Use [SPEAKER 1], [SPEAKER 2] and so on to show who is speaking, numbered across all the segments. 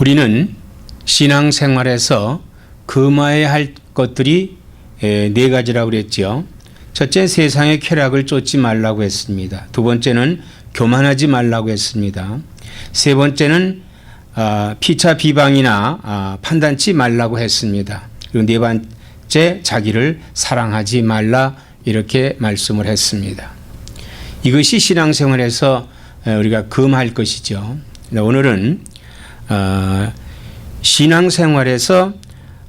[SPEAKER 1] 우리는 신앙생활에서 금화해야 할 것들이 에, 네 가지라고 그랬지요. 첫째 세상의 쾌락을 쫓지 말라고 했습니다. 두 번째는 교만하지 말라고 했습니다. 세 번째는 아, 피차 비방이나 아, 판단치 말라고 했습니다. 그리고 네 번째 자기를 사랑하지 말라 이렇게 말씀을 했습니다. 이것이 신앙생활에서 에, 우리가 금할 것이죠. 네, 오늘은 어, 신앙생활에서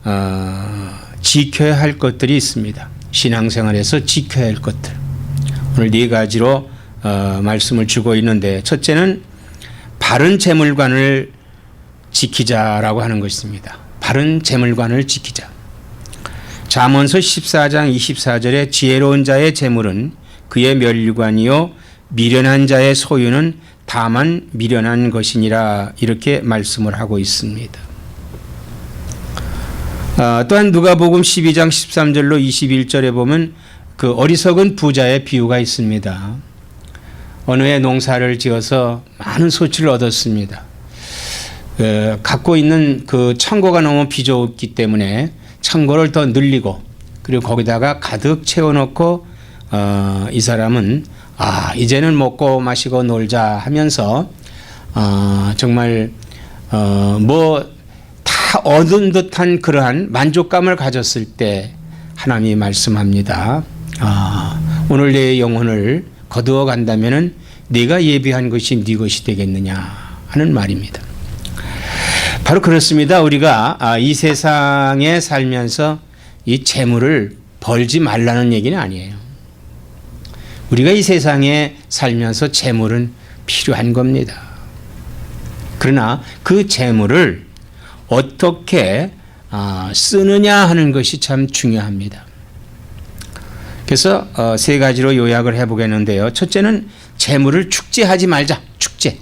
[SPEAKER 1] 어, 지켜야 할 것들이 있습니다. 신앙생활에서 지켜야 할 것들. 오늘 네 가지로 어, 말씀을 주고 있는데 첫째는 바른 재물관을 지키자라고 하는 것입니다. 바른 재물관을 지키자. 잠언서 14장 24절에 지혜로운 자의 재물은 그의 멸류관이요 미련한 자의 소유는 다만 미련한 것이니라 이렇게 말씀을 하고 있습니다. 아, 또한 누가복음 12장 13절로 21절에 보면 그 어리석은 부자의 비유가 있습니다. 어느 해 농사를 지어서 많은 소치를 얻었습니다. 그 갖고 있는 그 창고가 너무 비좁기 때문에 창고를 더 늘리고 그리고 거기다가 가득 채워놓고 어, 이 사람은 아 이제는 먹고 마시고 놀자 하면서 어, 정말 어, 뭐 다 얻은 듯한 그러한 만족감을 가졌을 때 하나님이 말씀합니다. 아, 오늘 내 영혼을 거두어 간다면은 네가 예비한 것이 네 것이 되겠느냐 하는 말입니다. 바로 그렇습니다. 우리가 아, 이 세상에 살면서 이 재물을 벌지 말라는 얘기는 아니에요. 우리가 이 세상에 살면서 재물은 필요한 겁니다. 그러나 그 재물을 어떻게 아, 쓰느냐 하는 것이 참 중요합니다. 그래서 어, 세 가지로 요약을 해보겠는데요. 첫째는 재물을 축제하지 말자. 축제.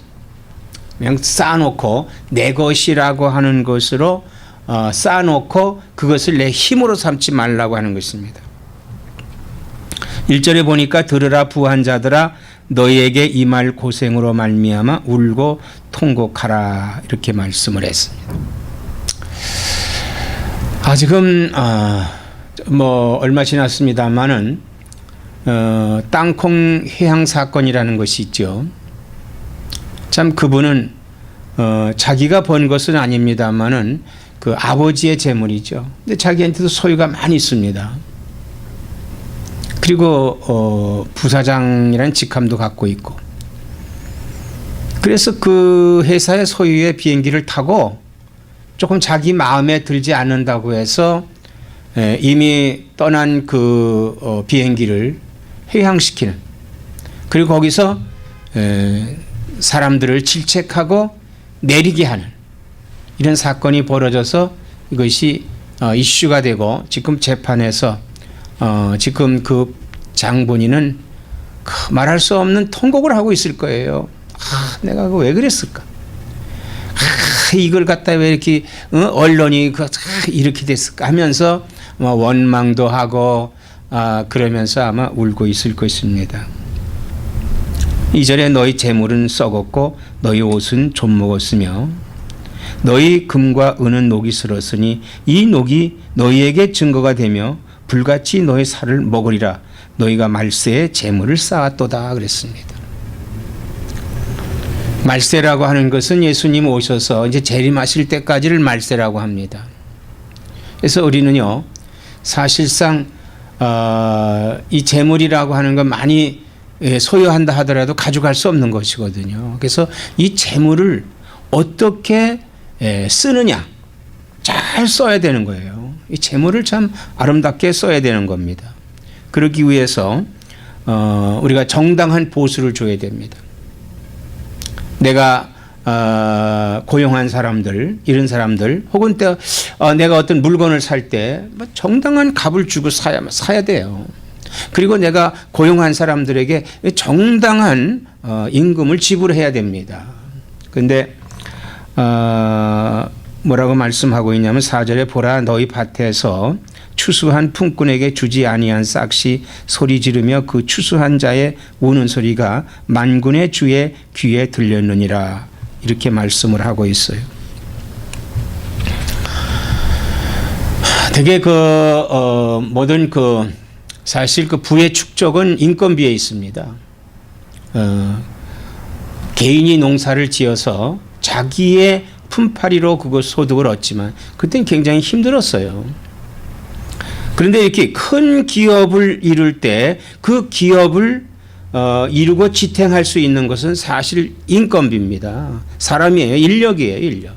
[SPEAKER 1] 그냥 쌓아놓고 내 것이라고 하는 것으로 어, 쌓아놓고 그것을 내 힘으로 삼지 말라고 하는 것입니다. 1절에 보니까 들으라 부한 자들아 너희에게 이 말 고생으로 말미암아 울고 통곡하라 이렇게 말씀을 했습니다. 아 지금 아, 뭐 얼마 지났습니다만은 어, 땅콩 해양 사건이라는 것이 있죠. 참 그분은 어, 자기가 번 것은 아닙니다만은 그 아버지의 재물이죠. 근데 자기한테도 소유가 많이 있습니다. 그리고 어, 부사장이라는 직함도 갖고 있고. 그래서 그 회사의 소유의 비행기를 타고 조금 자기 마음에 들지 않는다고 해서 에, 이미 떠난 그 어, 비행기를 해양시키는 그리고 거기서 에, 사람들을 질책하고 내리게 하는 이런 사건이 벌어져서 이것이 어, 이슈가 되고 지금 재판에서 어, 지금 그 장본인은 그 말할 수 없는 통곡을 하고 있을 거예요. 아, 내가 그왜 그랬을까? 아, 이걸 갖다 왜 이렇게 어? 언론이 그 아, 이렇게 됐을까 하면서 뭐 원망도 하고 아, 그러면서 아마 울고 있을 것입니다. 이절에 너희 재물은 썩었고 너희 옷은 좀 먹었으며 너희 금과 은은 녹이 슬었으니 이 녹이 너희에게 증거가 되며 불같이 너희 살을 먹으리라 너희가 말세에 재물을 쌓았도다 그랬습니다. 말세라고 하는 것은 예수님 오셔서 이제 재림하실 때까지를 말세라고 합니다. 그래서 우리는요 사실상 어, 이 재물이라고 하는 건 많이 예, 소유한다 하더라도 가져갈 수 없는 것이거든요. 그래서 이 재물을 어떻게 예, 쓰느냐 잘 써야 되는 거예요. 이 재물을 참 아름답게 써야 되는 겁니다. 그러기 위해서 어, 우리가 정당한 보수를 줘야 됩니다. 내가 어, 고용한 사람들 이런 사람들 혹은 또 어, 내가 어떤 물건을 살때 뭐 정당한 값을 주고 사야 사야 돼요. 그리고 내가 고용한 사람들에게 정당한 어, 임금을 지불해야 됩니다. 근데 어, 뭐라고 말씀하고 있냐면 사절에 보라 너희 밭에서 추수한 품꾼에게 주지 아니한 싹시 소리 지르며 그 추수한 자의 우는 소리가 만군의 주의 귀에 들렸느니라 이렇게 말씀을 하고 있어요. 되게 그 어, 모든 그 사실 그 부의 축적은 인건비에 있습니다. 어, 개인이 농사를 지어서 자기의 품팔이로 그거 소득을 얻지만 그땐 굉장히 힘들었어요. 그런데 이렇게 큰 기업을 이룰 때 그 기업을 어, 이루고 지탱할 수 있는 것은 사실 인건비입니다. 사람이에요. 인력이에요. 인력.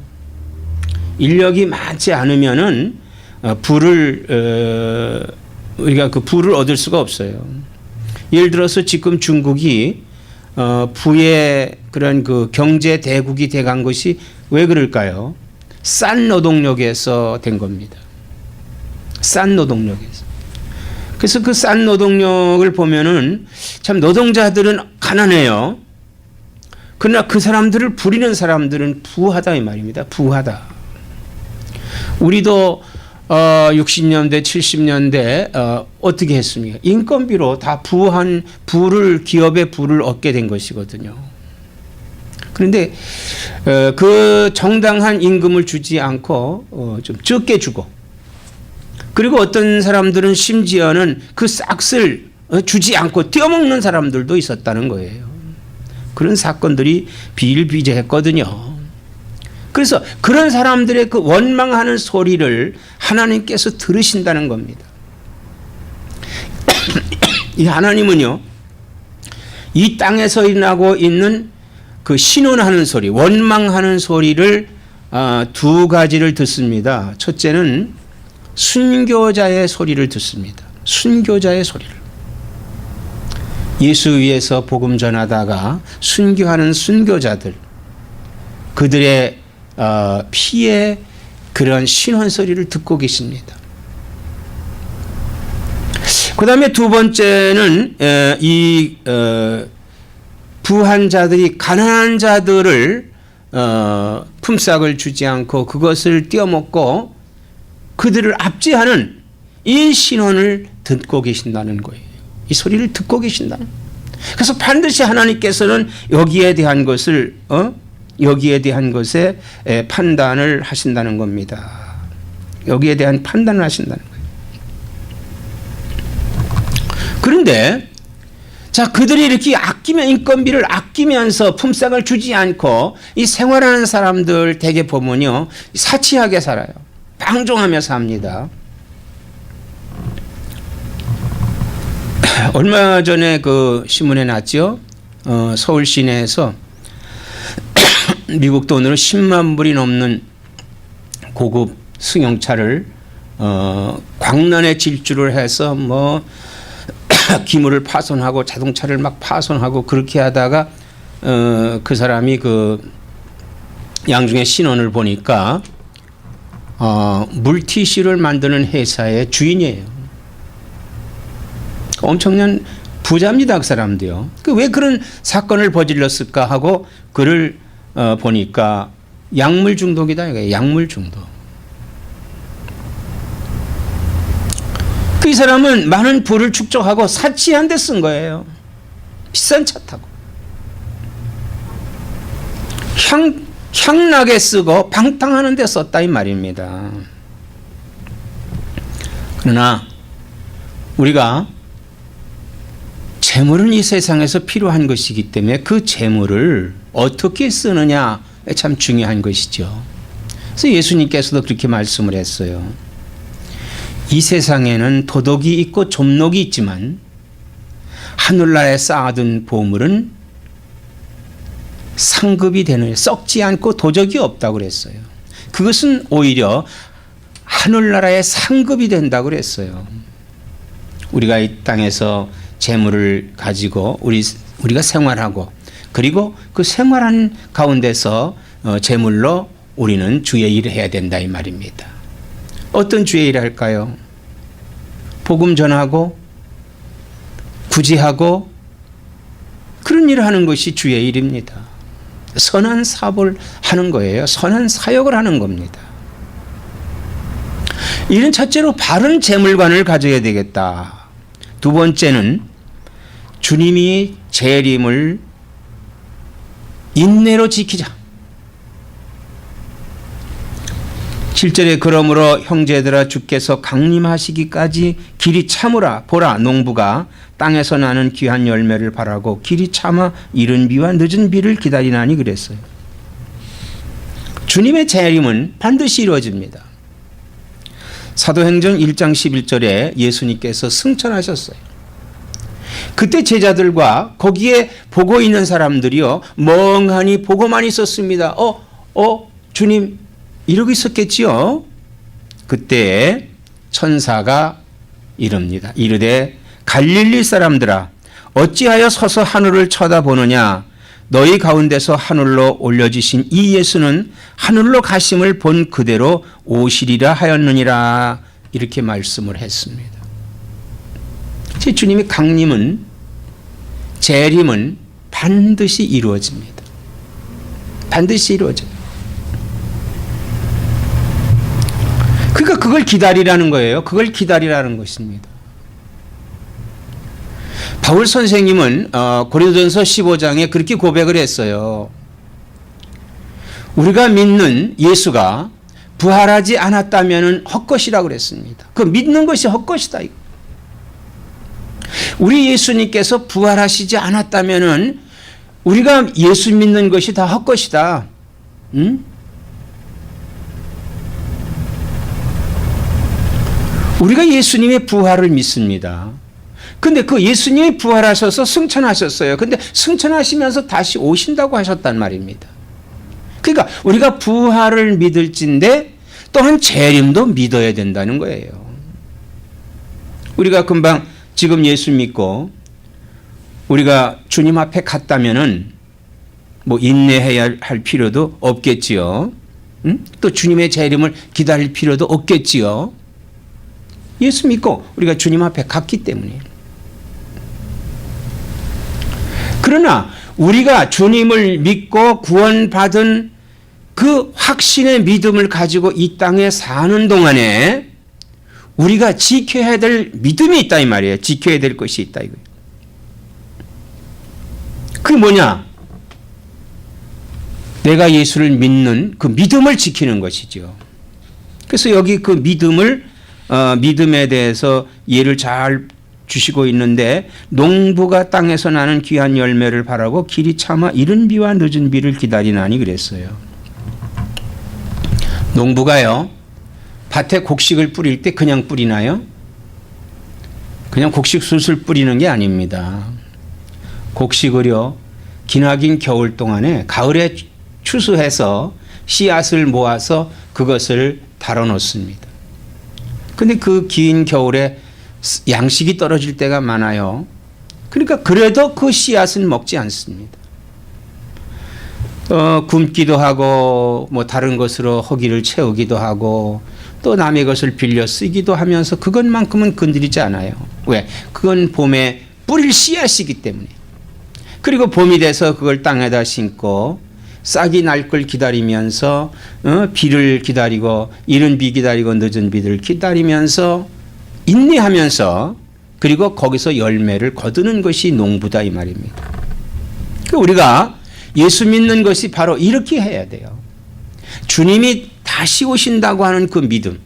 [SPEAKER 1] 인력이 많지 않으면은 어, 부를 어, 우리가 그 부를 얻을 수가 없어요. 예를 들어서 지금 중국이 어, 부의 그런 그 경제 대국이 돼간 것이 왜 그럴까요? 싼 노동력에서 된 겁니다. 싼 노동력에서. 그래서 그 싼 노동력을 보면은 참 노동자들은 가난해요. 그러나 그 사람들을 부리는 사람들은 부하다 이 말입니다. 부하다. 우리도 어 60년대 70년대 어 어떻게 했습니까? 인건비로 다 부한 부를 기업의 부를 얻게 된 것이거든요. 그런데 어, 그 정당한 임금을 주지 않고 어, 좀 적게 주고 그리고 어떤 사람들은 심지어는 그 싹을 어, 주지 않고 떼어먹는 사람들도 있었다는 거예요. 그런 사건들이 비일비재했거든요. 그래서 그런 사람들의 그 원망하는 소리를 하나님께서 들으신다는 겁니다. 이 하나님은요, 이 땅에서 일어나고 있는 그 신원하는 소리, 원망하는 소리를 아, 두 가지를 듣습니다. 첫째는 순교자의 소리를 듣습니다. 순교자의 소리를. 예수 위에서 복음 전하다가 순교하는 순교자들, 그들의 어, 피의 그런 신원 소리를 듣고 계십니다. 그 다음에 두 번째는 에, 이 어, 부한 자들이 가난한 자들을 어, 품삯을 주지 않고 그것을 떼어먹고 그들을 압제하는 이 신원을 듣고 계신다는 거예요. 이 소리를 듣고 계신다는. 그래서 반드시 하나님께서는 여기에 대한 것을 어? 여기에 대한 것에 에, 판단을 하신다는 겁니다. 여기에 대한 판단을 하신다는 거예요. 그런데 자 그들이 이렇게 아끼면 인건비를 아끼면서 품삯을 주지 않고 이 생활하는 사람들 대개 보면요 사치하게 살아요. 방종하며 삽니다. 얼마 전에 그 신문에 났죠. 어, 서울 시내에서 미국 돈으로 10만 불이 넘는 고급 승용차를 어, 광란에 질주를 해서 뭐 기물을 파손하고 자동차를 막 파손하고 그렇게 하다가 어, 그 사람이 그 양중의 신원을 보니까 어, 물티슈를 만드는 회사의 주인이에요. 엄청난 부자입니다, 그 사람도요. 그 왜 그런 사건을 저질렀을까 하고 그를 어, 보니까 약물 중독이다, 약물 중독. 이 사람은 많은 부를 축적하고 사치한 데쓴 거예요. 비싼 차 타고. 향, 향나게 쓰고 방탕하는 데 썼다 이 말입니다. 그러나 우리가 재물은 이 세상에서 필요한 것이기 때문에 그 재물을 어떻게 쓰느냐 참 중요한 것이죠. 그래서 예수님께서도 그렇게 말씀을 했어요. 이 세상에는 도덕이 있고 좀록이 있지만 하늘나라에 쌓아둔 보물은 상급이 되는 썩지 않고 도적이 없다고 그랬어요. 그것은 오히려 하늘나라의 상급이 된다고 그랬어요. 우리가 이 땅에서 재물을 가지고 우리 우리가 생활하고 그리고 그 생활한 가운데서 어, 재물로 우리는 주의 일을 해야 된다 이 말입니다. 어떤 주의 일을 할까요? 복음 전하고 구제하고 그런 일을 하는 것이 주의 일입니다. 선한 사업을 하는 거예요. 선한 사역을 하는 겁니다. 이는 첫째로 바른 재물관을 가져야 되겠다. 두 번째는 주님이 재림을 인내로 지키자. 7절에 그러므로 형제들아 주께서 강림하시기까지 길이 참으라 보라 농부가 땅에서 나는 귀한 열매를 바라고 길이 참아 이른 비와 늦은 비를 기다리나니 그랬어요. 주님의 재림은 반드시 이루어집니다. 사도행전 1장 11절에 예수님께서 승천하셨어요. 그때 제자들과 거기에 보고 있는 사람들이요 멍하니 보고만 있었습니다. 어, 어, 주님 이러고 있었겠지요. 그때 천사가 이릅니다. 이르되 갈릴리 사람들아 어찌하여 서서 하늘을 쳐다보느냐 너희 가운데서 하늘로 올려지신 이 예수는 하늘로 가심을 본 그대로 오시리라 하였느니라 이렇게 말씀을 했습니다. 제 주님의 강림은 재림은 반드시 이루어집니다. 반드시 이루어져요. 그걸 기다리라는 거예요. 그걸 기다리라는 것입니다. 바울 선생님은 어, 고린도전서 15장에 그렇게 고백을 했어요. 우리가 믿는 예수가 부활하지 않았다면 헛것이라고 그랬습니다. 그 믿는 것이 헛것이다. 우리 예수님께서 부활하시지 않았다면 우리가 예수 믿는 것이 다 헛것이다. 응? 우리가 예수님의 부활을 믿습니다. 근데 그 예수님이 부활하셔서 승천하셨어요. 근데 승천하시면서 다시 오신다고 하셨단 말입니다. 그러니까 우리가 부활을 믿을진데 또한 재림도 믿어야 된다는 거예요. 우리가 금방 지금 예수 믿고 우리가 주님 앞에 갔다면은 뭐 인내해야 할 필요도 없겠지요. 응? 또 주님의 재림을 기다릴 필요도 없겠지요. 예수 믿고 우리가 주님 앞에 갔기 때문에. 그러나 우리가 주님을 믿고 구원받은 그 확신의 믿음을 가지고 이 땅에 사는 동안에 우리가 지켜야 될 믿음이 있다 이 말이에요. 지켜야 될 것이 있다 이거예요. 그게 뭐냐? 내가 예수를 믿는 그 믿음을 지키는 것이죠. 그래서 여기 그 믿음을 어, 믿음에 대해서 예를 잘 주시고 있는데 농부가 땅에서 나는 귀한 열매를 바라고 길이 참아 이른 비와 늦은 비를 기다리나니 그랬어요. 농부가요 밭에 곡식을 뿌릴 때 그냥 뿌리나요? 그냥 곡식 술술 뿌리는 게 아닙니다. 곡식을요 기나긴 겨울 동안에 가을에 추수해서 씨앗을 모아서 그것을 달아 놓습니다. 근데 그 긴 겨울에 양식이 떨어질 때가 많아요. 그러니까 그래도 그 씨앗은 먹지 않습니다. 어, 굶기도 하고 뭐 다른 것으로 허기를 채우기도 하고 또 남의 것을 빌려 쓰기도 하면서 그것만큼은 건드리지 않아요. 왜? 그건 봄에 뿌릴 씨앗이기 때문에. 그리고 봄이 돼서 그걸 땅에다 심고 싹이 날 걸 기다리면서 어, 비를 기다리고 이른 비 기다리고 늦은 비를 기다리면서 인내하면서 그리고 거기서 열매를 거두는 것이 농부다 이 말입니다. 그 우리가 예수 믿는 것이 바로 이렇게 해야 돼요. 주님이 다시 오신다고 하는 그 믿음,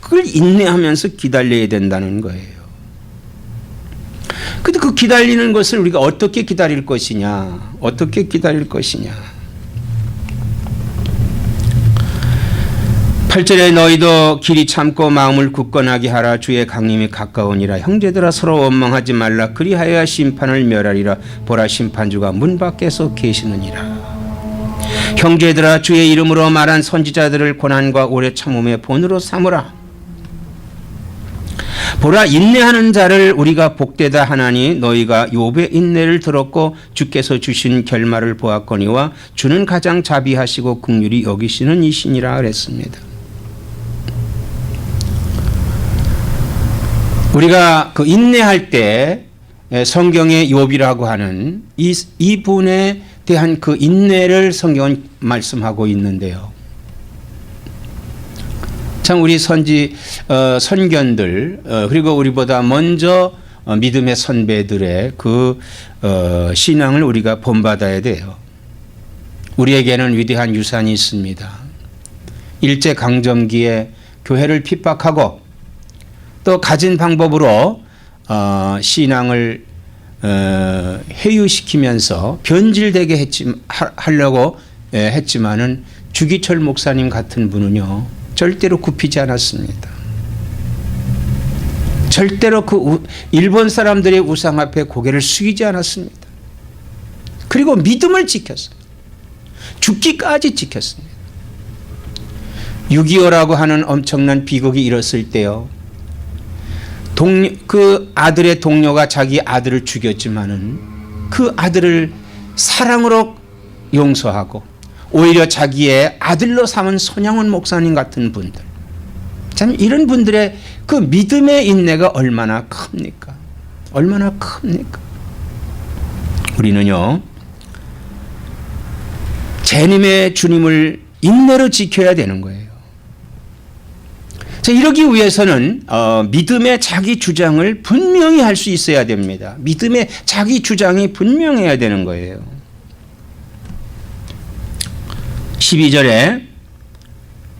[SPEAKER 1] 그걸 인내하면서 기다려야 된다는 거예요. 근데 그 기다리는 것을 우리가 어떻게 기다릴 것이냐, 어떻게 기다릴 것이냐. 8절에 너희도 길이 참고 마음을 굳건하게 하라. 주의 강림이 가까우니라. 형제들아 서로 원망하지 말라. 그리하여 심판을 멸하리라. 보라 심판주가 문 밖에서 계시느니라. 형제들아 주의 이름으로 말한 선지자들을 고난과 오래 참음의 본으로 삼으라. 보라 인내하는 자를 우리가 복되다 하나니 너희가 욥의 인내를 들었고 주께서 주신 결말을 보았거니와 주는 가장 자비하시고 긍휼히 여기시는 이신이라 그랬습니다. 우리가 그 인내할 때 성경의 욥이라고 하는 이 이분에 대한 그 인내를 성경은 말씀하고 있는데요. 참 우리 선지 어, 선견들 어, 그리고 우리보다 먼저 어, 믿음의 선배들의 그 어, 신앙을 우리가 본받아야 돼요. 우리에게는 위대한 유산이 있습니다. 일제 강점기에 교회를 핍박하고 또 가진 방법으로 어, 신앙을 어, 회유시키면서 변질되게 했지 하, 하려고 예, 했지만은 주기철 목사님 같은 분은요 절대로 굽히지 않았습니다. 절대로 그 우- 일본 사람들의 우상 앞에 고개를 숙이지 않았습니다. 그리고 믿음을 지켰어요. 죽기까지 지켰습니다. 6.25라고 하는 엄청난 비극이 일었을 때요. 동, 그 아들의 동료가 자기 아들을 죽였지만은 그 아들을 사랑으로 용서하고 오히려 자기의 아들로 삼은 손양원 목사님 같은 분들. 참 이런 분들의 그 믿음의 인내가 얼마나 큽니까? 얼마나 큽니까? 우리는요, 재님의 주님을 인내로 지켜야 되는 거예요. 자, 이러기 위해서는 어, 믿음의 자기 주장을 분명히 할 수 있어야 됩니다. 믿음의 자기 주장이 분명해야 되는 거예요. 12절에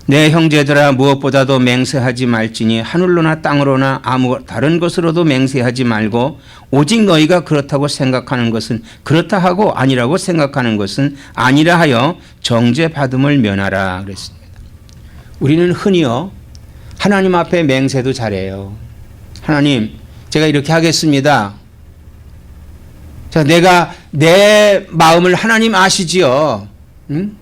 [SPEAKER 1] 내 형제들아 무엇보다도 맹세하지 말지니 하늘로나 땅으로나 아무 다른 것으로도 맹세하지 말고 오직 너희가 그렇다고 생각하는 것은 그렇다 하고 아니라고 생각하는 것은 아니라 하여 정죄 받음을 면하라 그랬습니다. 우리는 흔히요 하나님 앞에 맹세도 잘해요. 하나님 제가 이렇게 하겠습니다. 자 내가 내 마음을 하나님 아시지요. 응?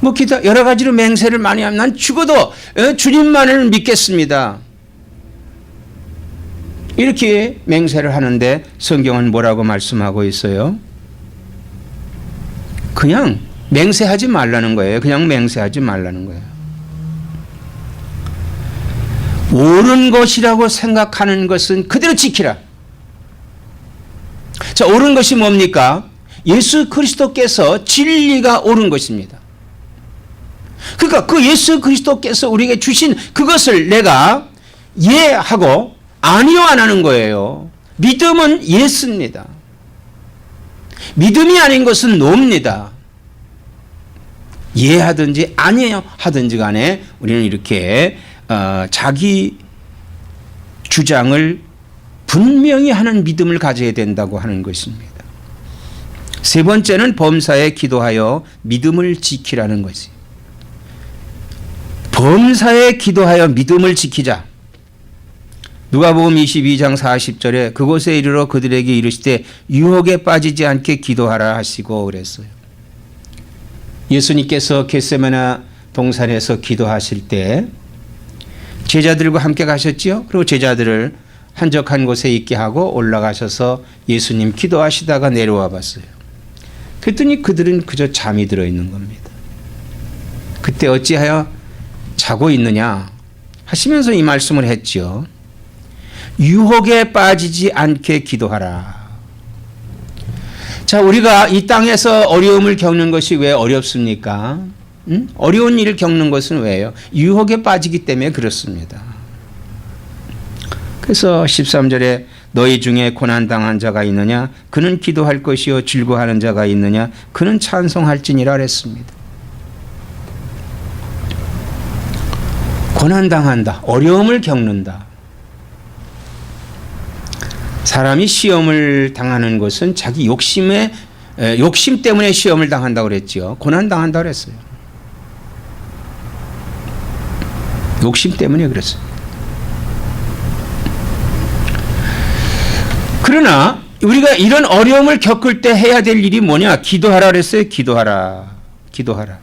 [SPEAKER 1] 뭐 기타 여러 가지로 맹세를 많이 하면 난 죽어도 어, 주님만을 믿겠습니다. 이렇게 맹세를 하는데 성경은 뭐라고 말씀하고 있어요? 그냥 맹세하지 말라는 거예요. 그냥 맹세하지 말라는 거예요. 옳은 것이라고 생각하는 것은 그대로 지키라. 자, 옳은 것이 뭡니까? 예수 그리스도께서 진리가 옳은 것입니다. 그러니까 그 예수 그리스도께서 우리에게 주신 그것을 내가 예하고 아니요 안 하는 거예요. 믿음은 예스입니다. 믿음이 아닌 것은 노입니다. 예하든지 아니요 하든지 간에 우리는 이렇게 어, 자기 주장을 분명히 하는 믿음을 가져야 된다고 하는 것입니다. 세 번째는 범사에 기도하여 믿음을 지키라는 것이. 범사에 기도하여 믿음을 지키자. 누가복음 22장 40절에 그곳에 이르러 그들에게 이르시되 유혹에 빠지지 않게 기도하라 하시고 그랬어요. 예수님께서 겟세마나 동산에서 기도하실 때 제자들과 함께 가셨지요. 그리고 제자들을 한적한 곳에 있게 하고 올라가셔서 예수님 기도하시다가 내려와 봤어요. 그랬더니 그들은 그저 잠이 들어 있는 겁니다. 그때 어찌하여 자고 있느냐 하시면서 이 말씀을 했지요. 유혹에 빠지지 않게 기도하라. 자, 우리가 이 땅에서 어려움을 겪는 것이 왜 어렵습니까? 음? 어려운 일을 겪는 것은 왜요? 유혹에 빠지기 때문에 그렇습니다. 그래서 13절에 너희 중에 고난당한 자가 있느냐? 그는 기도할 것이요. 즐거워하는 자가 있느냐? 그는 찬송할지니라 그랬습니다. 고난당한다. 어려움을 겪는다. 사람이 시험을 당하는 것은 자기 욕심에 에, 욕심 때문에 시험을 당한다고 그랬죠. 고난 당한다고 그랬어요. 욕심 때문에 그랬어요. 그러나 우리가 이런 어려움을 겪을 때 해야 될 일이 뭐냐? 기도하라 그랬어요. 기도하라. 기도하라.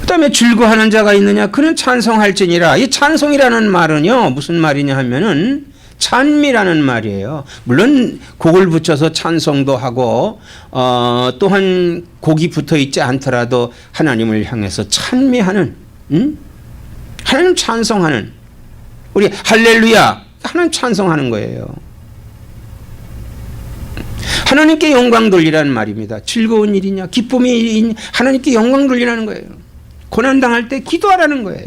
[SPEAKER 1] 그 다음에 즐거워하는 자가 있느냐? 그는 찬송할지니라. 이 찬송이라는 말은요 무슨 말이냐 하면은 찬미라는 말이에요. 물론 곡을 붙여서 찬송도 하고 어, 또한 곡이 붙어 있지 않더라도 하나님을 향해서 찬미하는, 음? 하나님 찬송하는 우리 할렐루야 하나님 찬송하는 거예요. 하나님께 영광 돌리라는 말입니다. 즐거운 일이냐, 기쁨이 하나님께 영광 돌리라는 거예요. 고난 당할 때 기도하라는 거예요.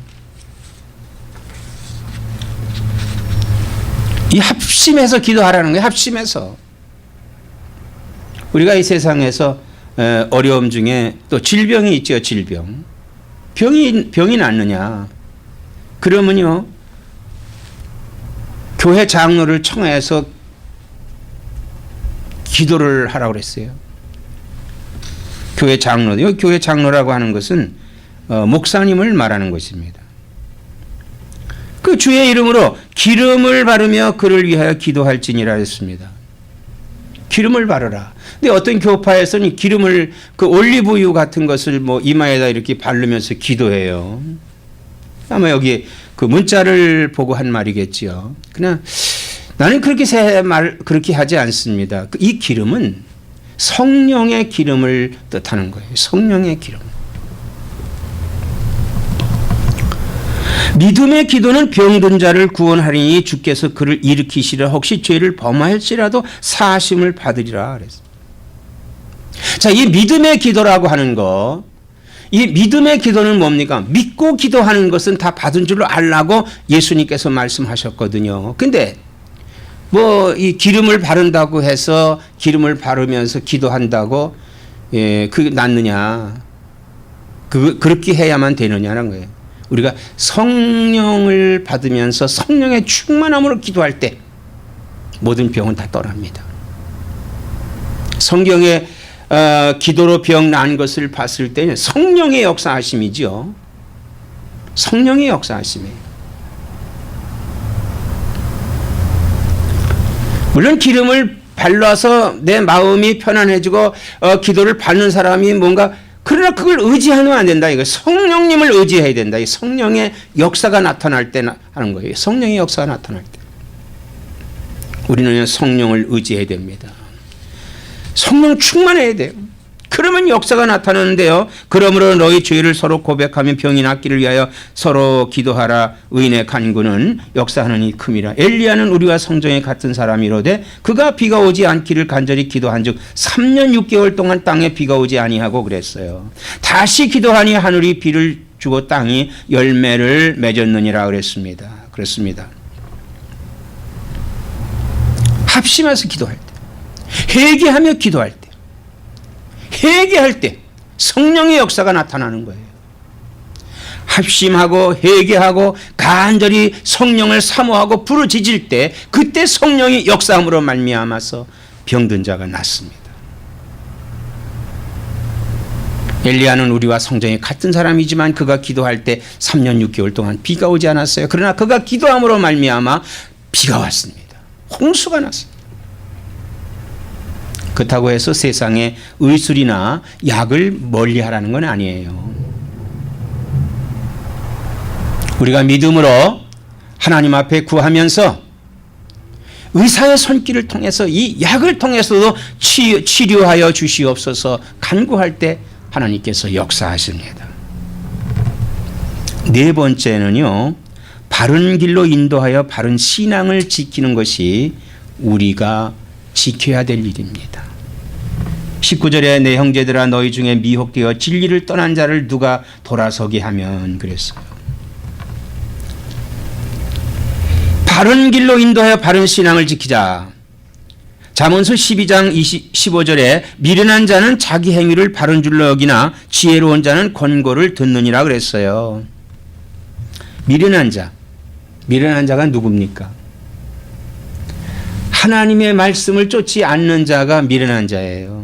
[SPEAKER 1] 이 합심해서 기도하라는 거예요. 합심해서. 우리가 이 세상에서 에, 어려움 중에 또 질병이 있죠. 질병. 병이 병이 낫느냐? 그러면요. 교회 장로를 청해서 기도를 하라고 그랬어요. 교회 장로. 이 교회 장로라고 하는 것은 어, 목사님을 말하는 것입니다. 그 주의 이름으로 기름을 바르며 그를 위하여 기도할지니라 했습니다. 기름을 바르라. 근데 어떤 교파에서는 기름을 그 올리브유 같은 것을 뭐 이마에다 이렇게 바르면서 기도해요. 아마 여기 그 문자를 보고 한 말이겠지요. 그냥 나는 그렇게 세말 그렇게 하지 않습니다. 그이 기름은 성령의 기름을 뜻하는 거예요. 성령의 기름. 믿음의 기도는 병든 자를 구원하리니 주께서 그를 일으키시라 혹시 죄를 범하였지라도 사심을 받으리라 그랬습니다. 자, 이 믿음의 기도라고 하는 거, 이 믿음의 기도는 뭡니까? 믿고 기도하는 것은 다 받은 줄로 알라고 예수님께서 말씀하셨거든요. 근데 뭐 이 기름을 바른다고 해서 기름을 바르면서 기도한다고 예, 그 낫느냐? 그 그렇게 해야만 되느냐는 거예요. 우리가 성령을 받으면서 성령의 충만함으로 기도할 때 모든 병은 다 떠납니다. 성경에 어, 기도로 병 난 것을 봤을 때는 성령의 역사하심이죠. 성령의 역사하심이에요. 물론 기름을 발라서 내 마음이 편안해지고 어, 기도를 받는 사람이 뭔가 그러나 그걸 의지하면 안 된다. 이거 성령님을 의지해야 된다. 이 성령의 역사가 나타날 때 나- 하는 거예요. 성령의 역사가 나타날 때. 우리는 성령을 의지해야 됩니다. 성령 충만해야 돼요 그러면 역사가 나타나는데요. 그러므로 너희 죄를 서로 고백하며 병이 낫기를 위하여 서로 기도하라. 의인의 간구는 역사하는 이 큼이라. 엘리야는 우리와 성정에 같은 사람이로되 그가 비가 오지 않기를 간절히 기도한즉 3년 6개월 동안 땅에 비가 오지 아니하고 그랬어요. 다시 기도하니 하늘이 비를 주고 땅이 열매를 맺었느니라 그랬습니다. 그렇습니다. 합심해서 기도할 때 회개하며 기도할 때 회개할 때 성령의 역사가 나타나는 거예요. 합심하고 회개하고 간절히 성령을 사모하고 부르짖을 때 그때 성령이 역사함으로 말미암아서 병든 자가 낫습니다. 엘리야는 우리와 성정이 같은 사람이지만 그가 기도할 때 3년 6개월 동안 비가 오지 않았어요. 그러나 그가 기도함으로 말미암아 비가 왔습니다. 홍수가 났습니다. 그렇다고 해서 세상에 의술이나 약을 멀리하라는 건 아니에요. 우리가 믿음으로 하나님 앞에 구하면서 의사의 손길을 통해서 이 약을 통해서도 치, 치료하여 주시옵소서 간구할 때 하나님께서 역사하십니다. 네 번째는요, 바른 길로 인도하여 바른 신앙을 지키는 것이 우리가 지켜야 될 일입니다. 19절에 내 형제들아 너희 중에 미혹되어 진리를 떠난 자를 누가 돌아서게 하면 그랬어요. 바른 길로 인도하여 바른 신앙을 지키자. 잠언서 12장 20, 15절에 미련한 자는 자기 행위를 바른 줄로 여기나 지혜로운 자는 권고를 듣느니라 그랬어요. 미련한 자. 미련한 자가 누굽니까? 하나님의 말씀을 쫓지 않는 자가 미련한 자예요.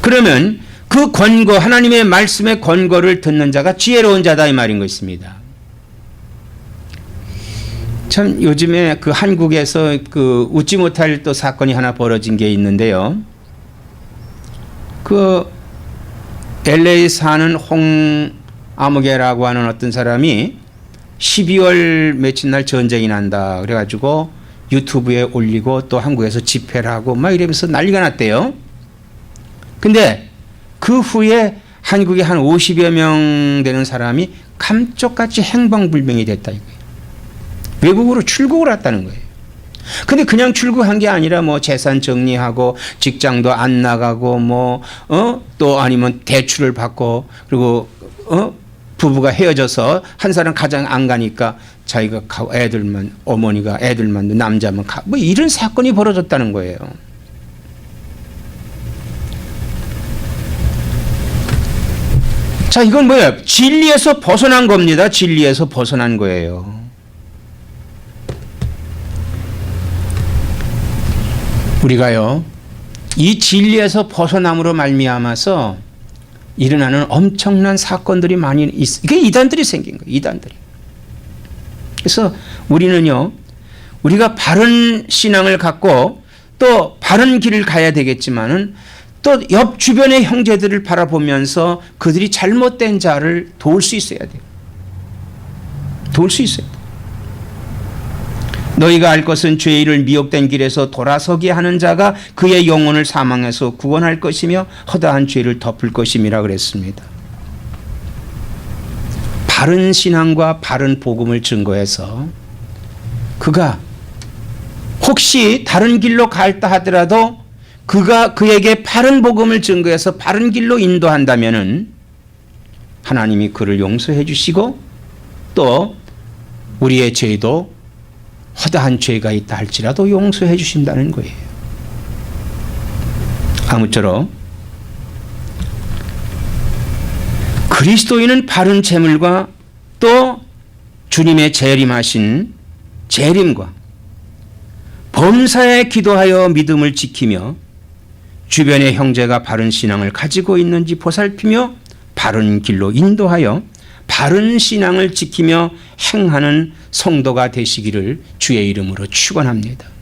[SPEAKER 1] 그러면 그 권고 하나님의 말씀의 권고를 듣는 자가 지혜로운 자다 이 말인 것입니다. 참 요즘에 그 한국에서 그 웃지 못할 또 사건이 하나 벌어진 게 있는데요. 그 LA 사는 홍 아무개라고 하는 어떤 사람이 12월 며칠 날 전쟁이 난다 그래가지고 유튜브에 올리고 또 한국에서 집회를 하고 막 이러면서 난리가 났대요. 근데 그 후에 한국에 한 50여 명 되는 사람이 감쪽같이 행방불명이 됐다 이거예요. 외국으로 출국을 했다는 거예요. 근데 그냥 출국한 게 아니라 뭐 재산 정리하고 직장도 안 나가고 뭐 어 또 아니면 대출을 받고 그리고 어 부부가 헤어져서 한 사람 가장 안 가니까 자기가 가고 애들만 어머니가 애들만 남자만 가뭐 이런 사건이 벌어졌다는 거예요. 자, 이건 뭐예요? 진리에서 벗어난 겁니다. 진리에서 벗어난 거예요. 우리가요. 이 진리에서 벗어남으로 말미암아서 일어나는 엄청난 사건들이 많이 있. 이게 이단들이 생긴 거예요. 이단들이. 그래서 우리는요. 우리가 바른 신앙을 갖고 또 바른 길을 가야 되겠지만은 또 옆 주변의 형제들을 바라보면서 그들이 잘못된 자를 도울 수 있어야 돼요. 도울 수 있어야 돼요. 너희가 알 것은 죄의 일을 미혹된 길에서 돌아서게 하는 자가 그의 영혼을 사망해서 구원할 것이며 허다한 죄를 덮을 것임이라 그랬습니다. 바른 신앙과 바른 복음을 증거해서 그가 혹시 다른 길로 갈다 하더라도 그가 그에게 바른 복음을 증거해서 바른 길로 인도한다면은 하나님이 그를 용서해 주시고 또 우리의 죄도 허다한 죄가 있다 할지라도 용서해 주신다는 거예요. 아무쪼록 그리스도인은 바른 재물과 또 주님의 재림하신 재림과 범사에 기도하여 믿음을 지키며 주변의 형제가 바른 신앙을 가지고 있는지 보살피며 바른 길로 인도하여 바른 신앙을 지키며 행하는 성도가 되시기를 주의 이름으로 축원합니다.